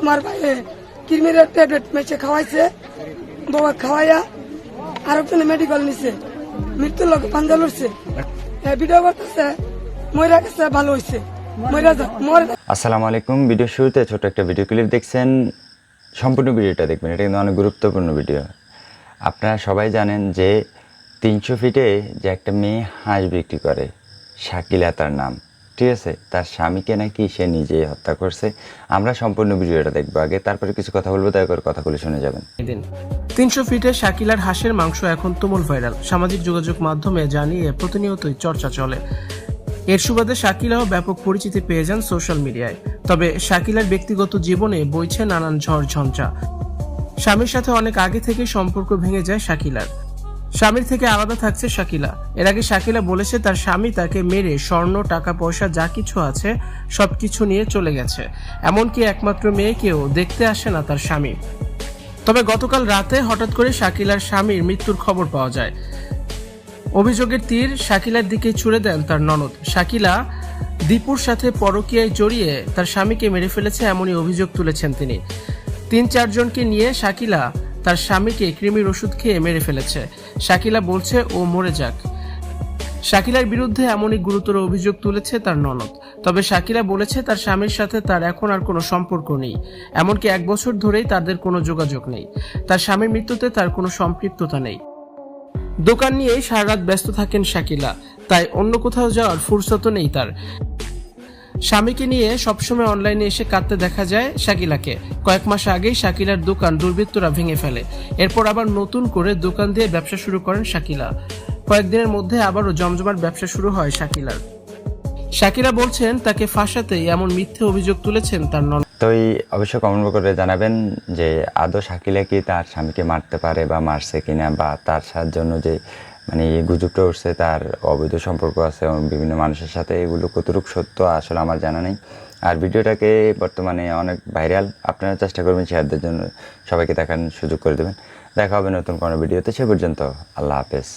তোমার ভাইয়ে কিরমির ট্যাবলেট মেচে খাওয়াইছে, বাবা খাওয়াইয়া আর একজনে মেডিকেল নিছে। মৃত্যুর লোক পাঞ্জা লড়ছে। ভিডিও করতেছে ময়রা গেছে, ভালো হয়েছে আসসালামু আলাইকুম। ভিডিও শুরুতে ছোট একটা ভিডিও ক্লিপ দেখছেন। সম্পূর্ণ ভিডিওটা দেখবেন। এটা কিন্তু অনেক গুরুত্বপূর্ণ ভিডিও আপনারা সবাই জানেন যে তিনশো ফিটে যে একটা মেয়ে হাঁস বিক্রি করে, শাকিলা তার নাম। ঠিক আছে তার স্বামীকে নাকি সে নিজেই হত্যা করছে। আমরা সম্পূর্ণ ভিডিওটা দেখব আগে, তারপরে কিছু কথা বলব, দয়া করে কথাগুলো শুনে যাবেন। তিনশো ফিটে শাকিলার হাঁসের মাংস এখন তুমুল ভাইরাল। সামাজিক যোগাযোগ মাধ্যমে জানিয়ে প্রতিনিয়তই চর্চা চলে। এর সুবাদে শাকিলাও ব্যাপক পরিচিতি পেয়ে যান সোশ্যাল মিডিয়ায়। তবে শাকিলার ব্যক্তিগত জীবনে বইছে নানান ঝড় ঝঞ্ঝা স্বামীর সাথে অনেক আগে থেকে সম্পর্ক ভেঙে যায় শাকিলার। স্বামীর থেকে আলাদা থাকছে শাকিলা। এর আগে শাকিলা বলেছে, তার স্বামী তাকে মেরে স্বর্ণ, টাকা, পয়সা, যা কিছু আছে, সবকিছু নিয়ে চলে গেছে। এমনকি একমাত্র মেয়েকেও দেখতে আসে না তার স্বামী। তবে গতকাল রাতে হঠাৎ করে শাকিলার স্বামীর মৃত্যুর খবর পাওয়া যায়। অভিযোগের তীর শাকিলার দিকে ছুড়ে দেন তার ননদ। শাকিলা দীপুর সাথে পরকীয়ায় জড়িয়ে তার স্বামীকে মেরে ফেলেছে এমনই অভিযোগ তুলেছেন তিনি। তিন চারজনকে নিয়ে শাকিলা তার স্বামীকে কৃমির ওষুধ খেয়ে মেরে ফেলেছে। শাকিলা বলছে, ও মরে যাক। শাকিলার বিরুদ্ধে এমনই গুরুতর অভিযোগ তুলেছে তার ননদ। তবে শাকিলা বলেছে, তার স্বামীর সাথে তার এখন আর কোনো সম্পর্ক নেই। এমনকি এক বছর ধরেই তাদের কোনো যোগাযোগ নেই। তার স্বামীর মৃত্যুতে তার কোনো সম্পৃক্ততা নেই। দোকান নিয়েই সারা রাত ব্যস্ত থাকেন শাকিলা। তাই অন্য কোথাও যাওয়ার ফুরসত নেই তার। স্বামীকে নিয়ে সবসময় অনলাইনে এসে কাঁদতে দেখা যায় শাকিলাকে। কয়েক মাস আগেই শাকিলার দোকান দুর্বৃত্তরা ভেঙে ফেলে। এরপর আবার নতুন করে দোকান দিয়ে ব্যবসা শুরু করেন শাকিলা। কয়েকদিনের মধ্যে আবারও জমজমাট ব্যবসা শুরু হয় শাকিলার। শাকিলা বলছেন, তাকে ফাঁসাতেই এমন মিথ্যে অভিযোগ তুলেছেন তার নন তো এই অবশ্যই কমেন্ট করে জানাবেন যে, আদৌ শাকিলা কি তার স্বামীকে মারতে পারে বা মারছে কিনা বা তার সাহায্যের জন্য যে মানে এই গুজবটা উঠছে, তার অবৈধ সম্পর্ক আছে বিভিন্ন মানুষের সাথে এগুলো কতটুকু সত্য আসলে আমার জানা নেই। আর ভিডিওটাকে বর্তমানে অনেক ভাইরাল, আপনারা চেষ্টা করবেন শেয়ারদের জন্য সবাইকে দেখার সুযোগ করে দেবেন। দেখা হবে নতুন কোনো ভিডিওতে, সে পর্যন্ত আল্লাহ হাফেজ।